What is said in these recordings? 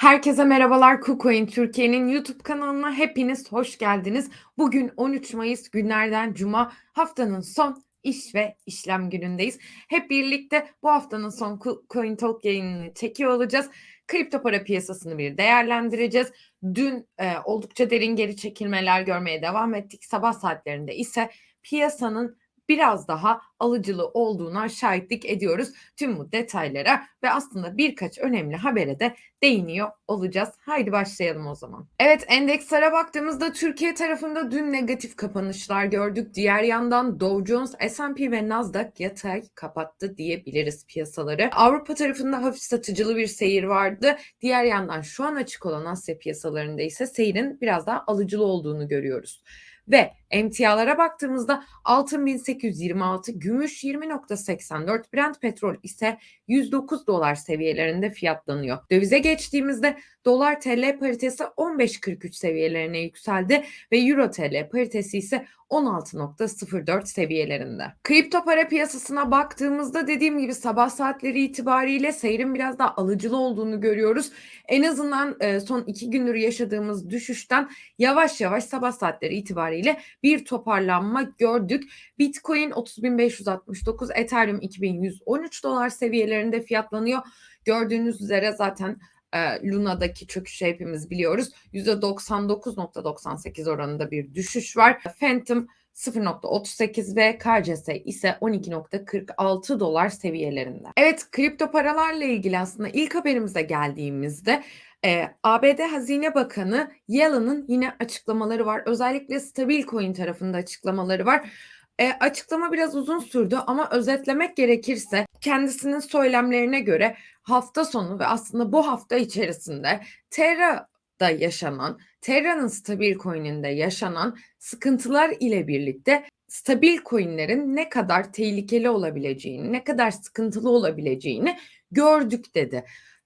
Herkese merhabalar. KuCoin Türkiye'nin YouTube kanalına hepiniz hoş geldiniz. Bugün 13 Mayıs günlerden Cuma haftanın son iş ve işlem günündeyiz. Hep birlikte bu haftanın son Coin Talk yayınını çekiyor olacağız. Kripto para piyasasını bir değerlendireceğiz. Dün e, oldukça derin geri çekilmeler görmeye devam ettik. Sabah saatlerinde ise piyasanın biraz daha alıcılı olduğuna şahitlik ediyoruz. Tüm bu detaylara ve aslında birkaç önemli habere de değiniyor olacağız. Haydi başlayalım o zaman. Evet endekslere baktığımızda Türkiye tarafında dün negatif kapanışlar gördük. Diğer yandan Dow Jones, S&P ve Nasdaq yatay kapattı diyebiliriz piyasaları. Avrupa tarafında hafif satıcılı bir seyir vardı. Diğer yandan şu an açık olan Asya piyasalarında ise seyrin biraz daha alıcılı olduğunu görüyoruz. Ve emtialara baktığımızda altın 1826, gümüş 20.84, Brent petrol ise 109 dolar seviyelerinde fiyatlanıyor. Dövize geçtiğimizde dolar TL paritesi 15.43 seviyelerine yükseldi ve euro TL paritesi ise 16.04 seviyelerinde. Kripto para piyasasına baktığımızda dediğim gibi sabah saatleri itibariyle seyrin biraz daha alıcılı olduğunu görüyoruz. En azından e, son iki gündür yaşadığımız düşüşten yavaş yavaş sabah saatleri itibariyle bir toparlanma gördük. Bitcoin 30.569, Ethereum 2113 dolar seviyelerinde fiyatlanıyor. Gördüğünüz üzere zaten e, Luna'daki çöküşü hepimiz biliyoruz. %99.98 oranında bir düşüş var. Phantom 0.38 ve KCS ise 12.46 dolar seviyelerinde. Evet kripto paralarla ilgili aslında ilk haberimize geldiğimizde e, ABD Hazine Bakanı Yellen'ın yine açıklamaları var. Özellikle Stablecoin tarafında açıklamaları var. E, açıklama biraz uzun sürdü ama özetlemek gerekirse kendisinin söylemlerine göre hafta sonu ve aslında bu hafta içerisinde Terra'da yaşanan, Terra'nın stabil coin'inde yaşanan sıkıntılar ile birlikte stabil coin'lerin ne kadar tehlikeli olabileceğini, ne kadar sıkıntılı olabileceğini gördük dedi.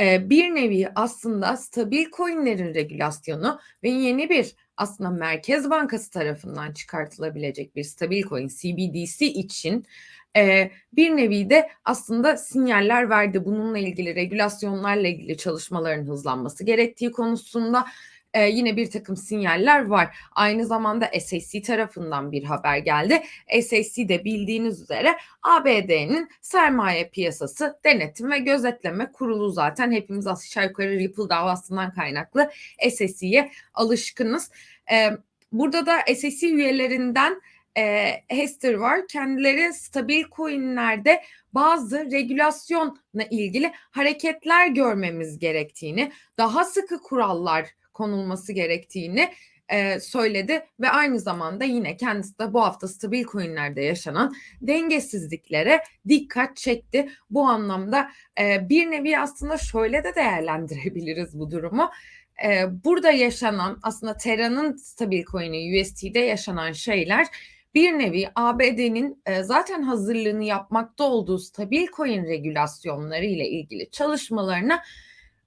Bir nevi aslında stabil coin'lerin regülasyonu ve yeni bir aslında Merkez Bankası tarafından çıkartılabilecek bir stabil coin CBDC için bir nevi de aslında sinyaller verdi. Bununla ilgili regülasyonlarla ilgili çalışmaların hızlanması gerektiği konusunda e, yine bir takım sinyaller var. Aynı zamanda SEC tarafından bir haber geldi. SEC de bildiğiniz üzere ABD'nin sermaye piyasası denetim ve gözetleme kurulu zaten hepimiz aşağı yukarı Ripple davasından kaynaklı SEC'ye alışkınız. E, burada da SEC üyelerinden e, Hester var. Kendileri stabil coinlerde bazı regülasyonla ilgili hareketler görmemiz gerektiğini, daha sıkı kurallar konulması gerektiğini e, söyledi ve aynı zamanda yine kendisi de bu hafta stabil coinlerde yaşanan dengesizliklere dikkat çekti. Bu anlamda e, bir nevi aslında şöyle de değerlendirebiliriz bu durumu. E, burada yaşanan aslında Terra'nın stabil coin'i USD'de yaşanan şeyler bir nevi ABD'nin e, zaten hazırlığını yapmakta olduğu stabil coin regülasyonları ile ilgili çalışmalarına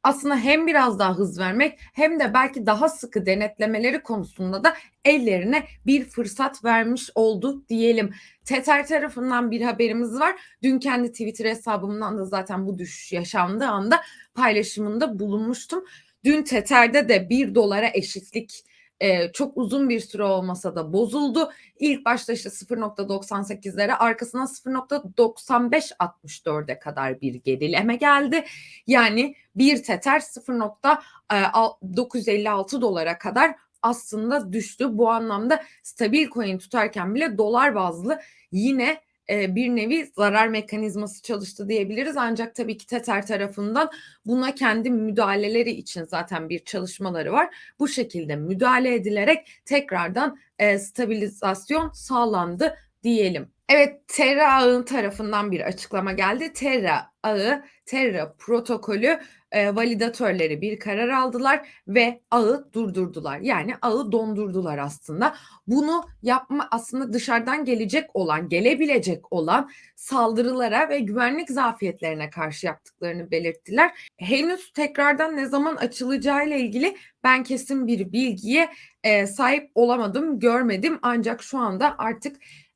aslında hem biraz daha hız vermek hem de belki daha sıkı denetlemeleri konusunda da ellerine bir fırsat vermiş oldu diyelim. Tether tarafından bir haberimiz var. Dün kendi Twitter hesabımdan da zaten bu düşüş yaşandığı anda paylaşımında bulunmuştum. Dün Tether'de de bir dolara eşitlik e, çok uzun bir süre olmasa da bozuldu. İlk başta işte 0.98'lere arkasına 0.9564'e kadar bir gerileme geldi. Yani bir teter 0.956 dolara kadar aslında düştü. Bu anlamda stabil coin tutarken bile dolar bazlı yine e, bir nevi zarar mekanizması çalıştı diyebiliriz. Ancak tabii ki Tether tarafından buna kendi müdahaleleri için zaten bir çalışmaları var. Bu şekilde müdahale edilerek tekrardan e, stabilizasyon sağlandı diyelim. Evet Terra ağın tarafından bir açıklama geldi. Terra ağı, Terra protokolü e, validatörleri bir karar aldılar ve ağı durdurdular. Yani ağı dondurdular aslında. Bunu yapma aslında dışarıdan gelecek olan, gelebilecek olan saldırılara ve güvenlik zafiyetlerine karşı yaptıklarını belirttiler. Henüz tekrardan ne zaman açılacağı ile ilgili ben kesin bir bilgiye e, sahip olamadım, görmedim. Ancak şu anda artık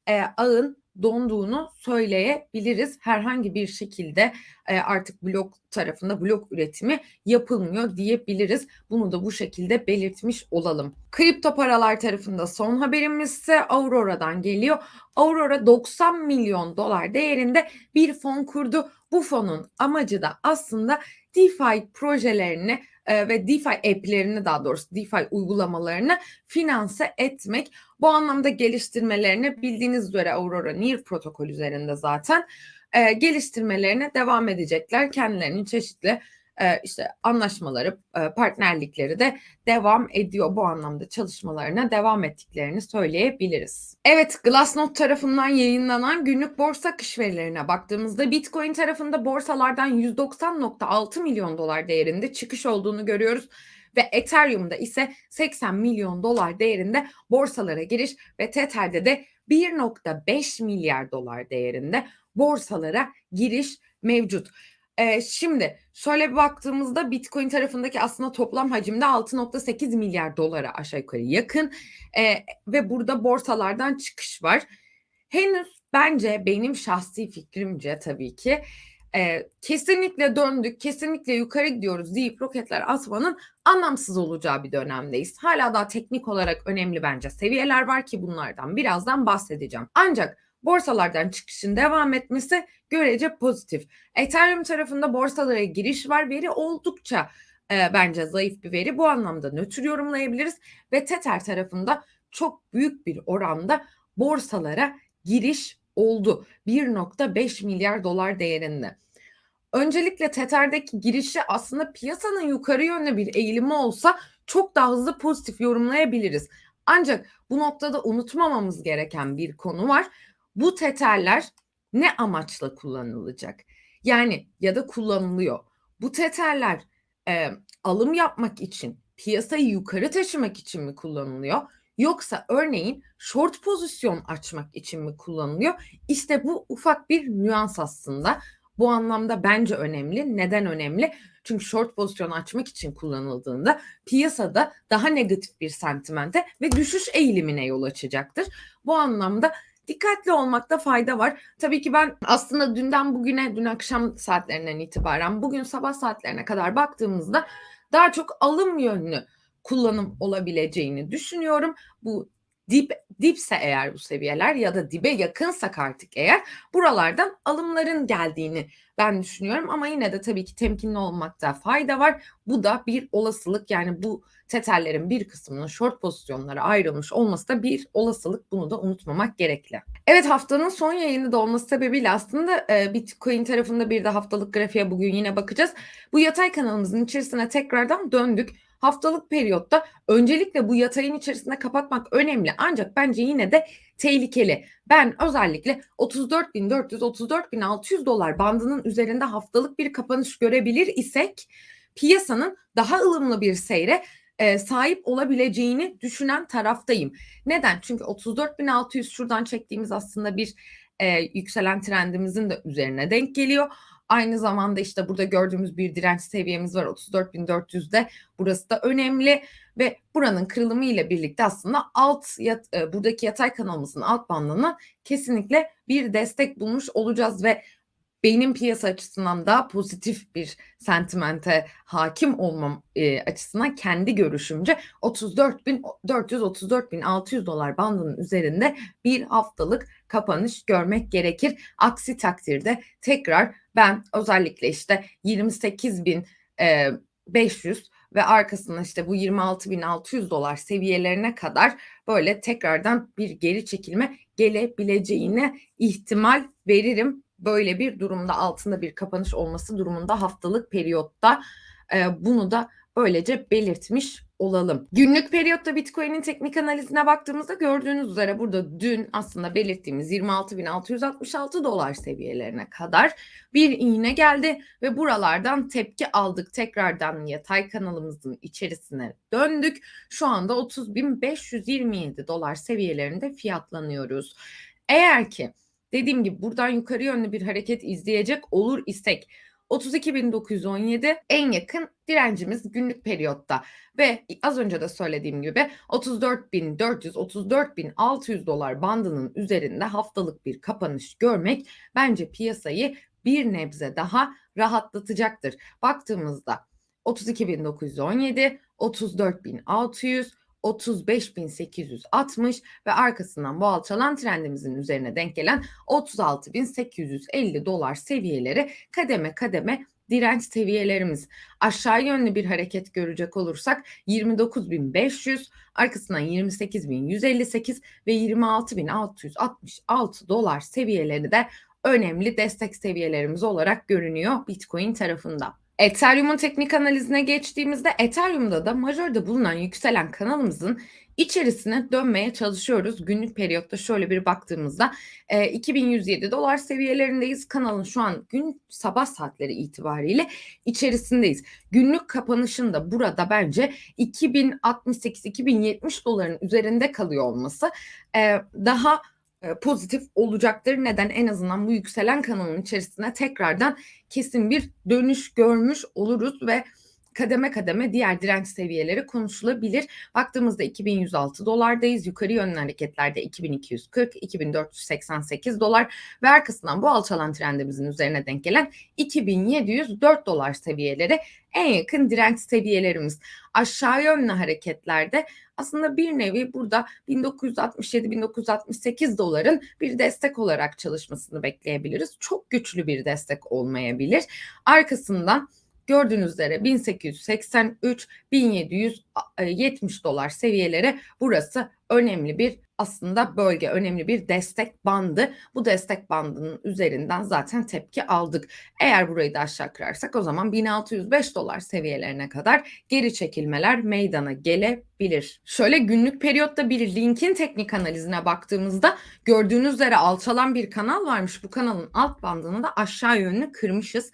e, ağın donduğunu söyleyebiliriz. Herhangi bir şekilde e, artık blok tarafında blok üretimi yapılmıyor diyebiliriz. Bunu da bu şekilde belirtmiş olalım. Kripto paralar tarafında son haberimiz ise Aurora'dan geliyor. Aurora 90 milyon dolar değerinde bir fon kurdu. Bu fonun amacı da aslında DeFi projelerini e, ve DeFi app'lerini daha doğrusu DeFi uygulamalarını finanse etmek. Bu anlamda geliştirmelerini bildiğiniz üzere Aurora Near protokol üzerinde zaten e, geliştirmelerine devam edecekler. Kendilerinin çeşitli e, işte anlaşmaları, e, partnerlikleri de devam ediyor. Bu anlamda çalışmalarına devam ettiklerini söyleyebiliriz. Evet, Glassnode tarafından yayınlanan günlük borsa akış verilerine baktığımızda Bitcoin tarafında borsalardan 190.6 milyon dolar değerinde çıkış olduğunu görüyoruz ve Ethereum'da ise 80 milyon dolar değerinde borsalara giriş ve Tether'de de 1.5 milyar dolar değerinde borsalara giriş mevcut. Ee, şimdi şöyle bir baktığımızda Bitcoin tarafındaki aslında toplam hacimde 6.8 milyar dolara aşağı yukarı yakın ee, ve burada borsalardan çıkış var. Henüz bence benim şahsi fikrimce tabii ki e, kesinlikle döndük, kesinlikle yukarı gidiyoruz deyip roketler atmanın anlamsız olacağı bir dönemdeyiz. Hala daha teknik olarak önemli bence seviyeler var ki bunlardan birazdan bahsedeceğim. Ancak borsalardan çıkışın devam etmesi görece pozitif. Ethereum tarafında borsalara giriş var. Veri oldukça e, bence zayıf bir veri. Bu anlamda nötr yorumlayabiliriz. Ve Tether tarafında çok büyük bir oranda borsalara giriş oldu. 1.5 milyar dolar değerinde. Öncelikle Tether'deki girişi aslında piyasanın yukarı yönlü bir eğilimi olsa çok daha hızlı pozitif yorumlayabiliriz. Ancak bu noktada unutmamamız gereken bir konu var. Bu tetherler ne amaçla kullanılacak? Yani ya da kullanılıyor. Bu tetherler e, alım yapmak için, piyasayı yukarı taşımak için mi kullanılıyor? Yoksa örneğin short pozisyon açmak için mi kullanılıyor? İşte bu ufak bir nüans aslında. Bu anlamda bence önemli. Neden önemli? Çünkü short pozisyon açmak için kullanıldığında piyasada daha negatif bir sentimente ve düşüş eğilimine yol açacaktır. Bu anlamda dikkatli olmakta fayda var. Tabii ki ben aslında dünden bugüne, dün akşam saatlerinden itibaren bugün sabah saatlerine kadar baktığımızda daha çok alım yönlü kullanım olabileceğini düşünüyorum. Bu dip dipse eğer bu seviyeler ya da dibe yakınsak artık eğer buralardan alımların geldiğini ben düşünüyorum ama yine de tabii ki temkinli olmakta fayda var. Bu da bir olasılık yani bu tetellerin bir kısmının short pozisyonlara ayrılmış olması da bir olasılık. Bunu da unutmamak gerekli. Evet haftanın son yayını da olması sebebiyle aslında e, Bitcoin tarafında bir de haftalık grafiğe bugün yine bakacağız. Bu yatay kanalımızın içerisine tekrardan döndük haftalık periyotta öncelikle bu yatayın içerisinde kapatmak önemli ancak bence yine de tehlikeli. Ben özellikle 34.400-34.600 dolar bandının üzerinde haftalık bir kapanış görebilir isek piyasanın daha ılımlı bir seyre e, sahip olabileceğini düşünen taraftayım. Neden? Çünkü 34.600 şuradan çektiğimiz aslında bir e, yükselen trendimizin de üzerine denk geliyor. Aynı zamanda işte burada gördüğümüz bir direnç seviyemiz var 34.400'de. Burası da önemli ve buranın kırılımı ile birlikte aslında alt yat, e, buradaki yatay kanalımızın alt bandına kesinlikle bir destek bulmuş olacağız ve benim piyasa açısından daha pozitif bir sentimente hakim olmam e, açısından kendi görüşümce 34.400-34.600 dolar bandının üzerinde bir haftalık kapanış görmek gerekir. Aksi takdirde tekrar ben özellikle işte 28.500 e, ve arkasına işte bu 26.600 dolar seviyelerine kadar böyle tekrardan bir geri çekilme gelebileceğine ihtimal veririm. Böyle bir durumda altında bir kapanış olması durumunda haftalık periyotta e, bunu da böylece belirtmiş olalım. Günlük periyotta Bitcoin'in teknik analizine baktığımızda gördüğünüz üzere burada dün aslında belirttiğimiz 26.666 dolar seviyelerine kadar bir iğne geldi ve buralardan tepki aldık. Tekrardan yatay kanalımızın içerisine döndük. Şu anda 30.527 dolar seviyelerinde fiyatlanıyoruz. Eğer ki dediğim gibi buradan yukarı yönlü bir hareket izleyecek olur istek 32.917 en yakın direncimiz günlük periyotta ve az önce de söylediğim gibi 34.400 34.600 dolar bandının üzerinde haftalık bir kapanış görmek bence piyasayı bir nebze daha rahatlatacaktır. Baktığımızda 32.917, 34.600, 35.860 ve arkasından bu alçalan trendimizin üzerine denk gelen 36.850 dolar seviyeleri kademe kademe direnç seviyelerimiz. Aşağı yönlü bir hareket görecek olursak 29.500, arkasından 28.158 ve 26.666 dolar seviyeleri de önemli destek seviyelerimiz olarak görünüyor Bitcoin tarafında. Ethereum'un teknik analizine geçtiğimizde Ethereum'da da majörde bulunan yükselen kanalımızın içerisine dönmeye çalışıyoruz. Günlük periyotta şöyle bir baktığımızda e, 2107 dolar seviyelerindeyiz. Kanalın şu an gün sabah saatleri itibariyle içerisindeyiz. Günlük kapanışında burada bence 2068-2070 doların üzerinde kalıyor olması e, daha pozitif olacaktır. Neden? En azından bu yükselen kanalın içerisine tekrardan kesin bir dönüş görmüş oluruz ve kademe kademe diğer direnç seviyeleri konuşulabilir. Baktığımızda 2106 dolardayız. Yukarı yönlü hareketlerde 2240, 2488 dolar ve arkasından bu alçalan trendimizin üzerine denk gelen 2704 dolar seviyeleri en yakın direnç seviyelerimiz. Aşağı yönlü hareketlerde aslında bir nevi burada 1967-1968 doların bir destek olarak çalışmasını bekleyebiliriz. Çok güçlü bir destek olmayabilir. Arkasından Gördüğünüz üzere 1883 1770 dolar seviyeleri burası önemli bir aslında bölge önemli bir destek bandı. Bu destek bandının üzerinden zaten tepki aldık. Eğer burayı da aşağı kırarsak o zaman 1605 dolar seviyelerine kadar geri çekilmeler meydana gelebilir. Şöyle günlük periyotta bir linkin teknik analizine baktığımızda gördüğünüz üzere alçalan bir kanal varmış. Bu kanalın alt bandını da aşağı yönlü kırmışız.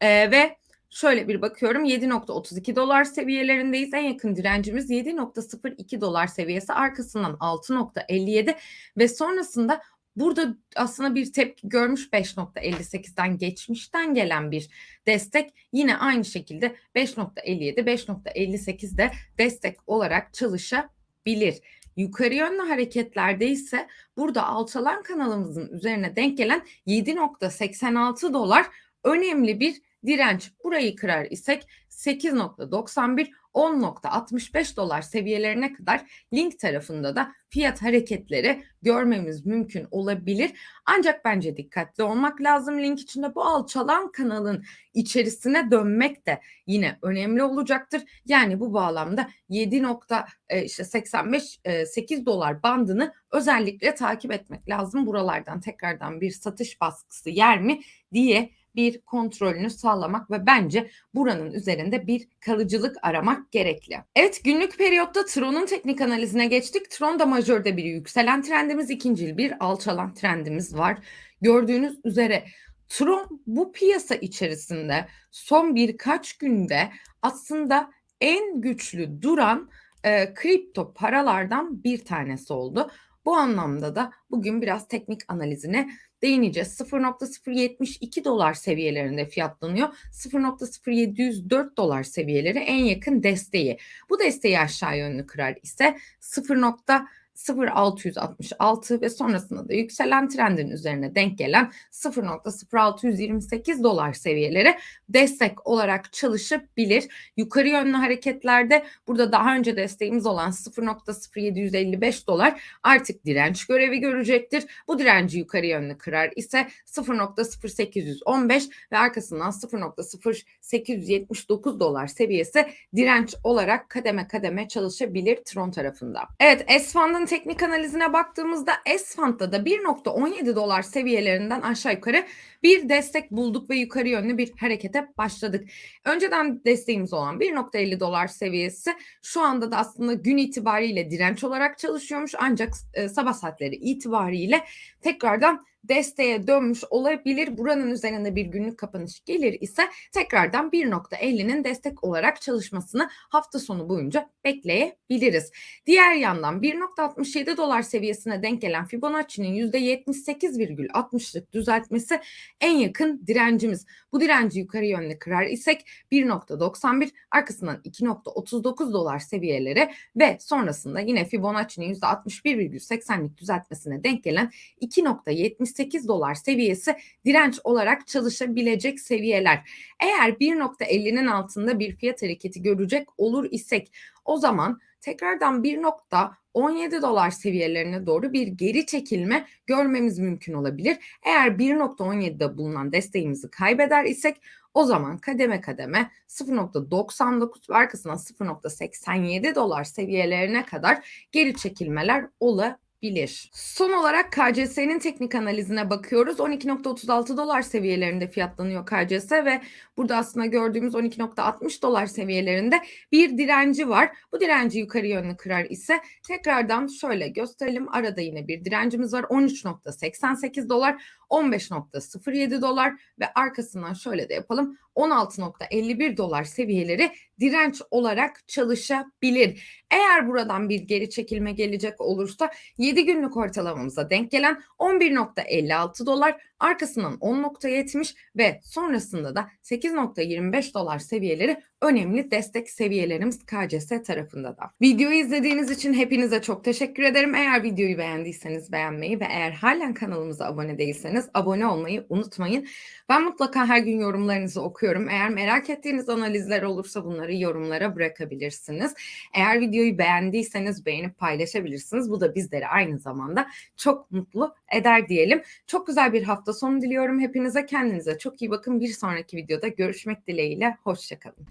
Ee, ve Şöyle bir bakıyorum 7.32 dolar seviyelerindeyiz. En yakın direncimiz 7.02 dolar seviyesi arkasından 6.57 ve sonrasında burada aslında bir tepki görmüş 5.58'den geçmişten gelen bir destek yine aynı şekilde 5.57 5.58'de destek olarak çalışabilir. Yukarı yönlü hareketlerde ise burada alçalan kanalımızın üzerine denk gelen 7.86 dolar önemli bir direnç burayı kırar isek 8.91 10.65 dolar seviyelerine kadar link tarafında da fiyat hareketleri görmemiz mümkün olabilir. Ancak bence dikkatli olmak lazım. Link içinde bu alçalan kanalın içerisine dönmek de yine önemli olacaktır. Yani bu bağlamda 7.85 8 e, dolar bandını özellikle takip etmek lazım. Buralardan tekrardan bir satış baskısı yer mi diye bir kontrolünü sağlamak ve bence buranın üzerinde bir kalıcılık aramak gerekli. Evet günlük periyotta Tron'un teknik analizine geçtik. Tron da majörde bir yükselen trendimiz, ikinci bir alçalan trendimiz var. Gördüğünüz üzere Tron bu piyasa içerisinde son birkaç günde aslında en güçlü duran e, kripto paralardan bir tanesi oldu. Bu anlamda da bugün biraz teknik analizine değineceğiz. 0.072 dolar seviyelerinde fiyatlanıyor. 0.0704 dolar seviyeleri en yakın desteği. Bu desteği aşağı yönlü kırar ise 0. 0.666 ve sonrasında da yükselen trendin üzerine denk gelen 0.0628 dolar seviyeleri destek olarak çalışabilir. Yukarı yönlü hareketlerde burada daha önce desteğimiz olan 0.0755 dolar artık direnç görevi görecektir. Bu direnci yukarı yönlü kırar ise 0.0815 ve arkasından 0.0879 dolar seviyesi direnç olarak kademe kademe çalışabilir Tron tarafında. Evet S-Fund'ın teknik analizine baktığımızda S-Fund'da da 1.17 dolar seviyelerinden aşağı yukarı bir destek bulduk ve yukarı yönlü bir harekete başladık. Önceden desteğimiz olan 1.50 dolar seviyesi şu anda da aslında gün itibariyle direnç olarak çalışıyormuş ancak e, sabah saatleri itibariyle tekrardan desteğe dönmüş olabilir. Buranın üzerinde bir günlük kapanış gelir ise tekrardan 1.50'nin destek olarak çalışmasını hafta sonu boyunca bekleyebiliriz. Diğer yandan 1.67 dolar seviyesine denk gelen Fibonacci'nin %78,60'lık düzeltmesi en yakın direncimiz. Bu direnci yukarı yönlü kırar isek 1.91 arkasından 2.39 dolar seviyeleri ve sonrasında yine Fibonacci'nin %61,80'lik düzeltmesine denk gelen 2.78 dolar seviyesi direnç olarak çalışabilecek seviyeler. Eğer 1.50'nin altında bir fiyat hareketi görecek olur isek o zaman tekrardan 1.17 dolar seviyelerine doğru bir geri çekilme görmemiz mümkün olabilir. Eğer 1.17'de bulunan desteğimizi kaybeder isek o zaman kademe kademe 0.99 ve arkasından 0.87 dolar seviyelerine kadar geri çekilmeler olabilir. Son olarak KCS'nin teknik analizine bakıyoruz. 12.36 dolar seviyelerinde fiyatlanıyor KCS ve burada aslında gördüğümüz 12.60 dolar seviyelerinde bir direnci var. Bu direnci yukarı yönlü kırar ise tekrardan şöyle gösterelim. Arada yine bir direncimiz var. 13.88 dolar, 15.07 dolar ve arkasından şöyle de yapalım. 16.51 dolar seviyeleri direnç olarak çalışabilir. Eğer buradan bir geri çekilme gelecek olursa 7 günlük ortalamamıza denk gelen 11.56 dolar, arkasından 10.70 ve sonrasında da 8.25 dolar seviyeleri önemli destek seviyelerimiz KCS tarafında da. Videoyu izlediğiniz için hepinize çok teşekkür ederim. Eğer videoyu beğendiyseniz beğenmeyi ve eğer halen kanalımıza abone değilseniz abone olmayı unutmayın. Ben mutlaka her gün yorumlarınızı okuyorum. Eğer merak ettiğiniz analizler olursa bunları yorumlara bırakabilirsiniz. Eğer videoyu beğendiyseniz beğenip paylaşabilirsiniz. Bu da bizleri aynı zamanda çok mutlu eder diyelim. Çok güzel bir hafta sonu diliyorum hepinize. Kendinize çok iyi bakın. Bir sonraki videoda görüşmek dileğiyle. Hoşçakalın.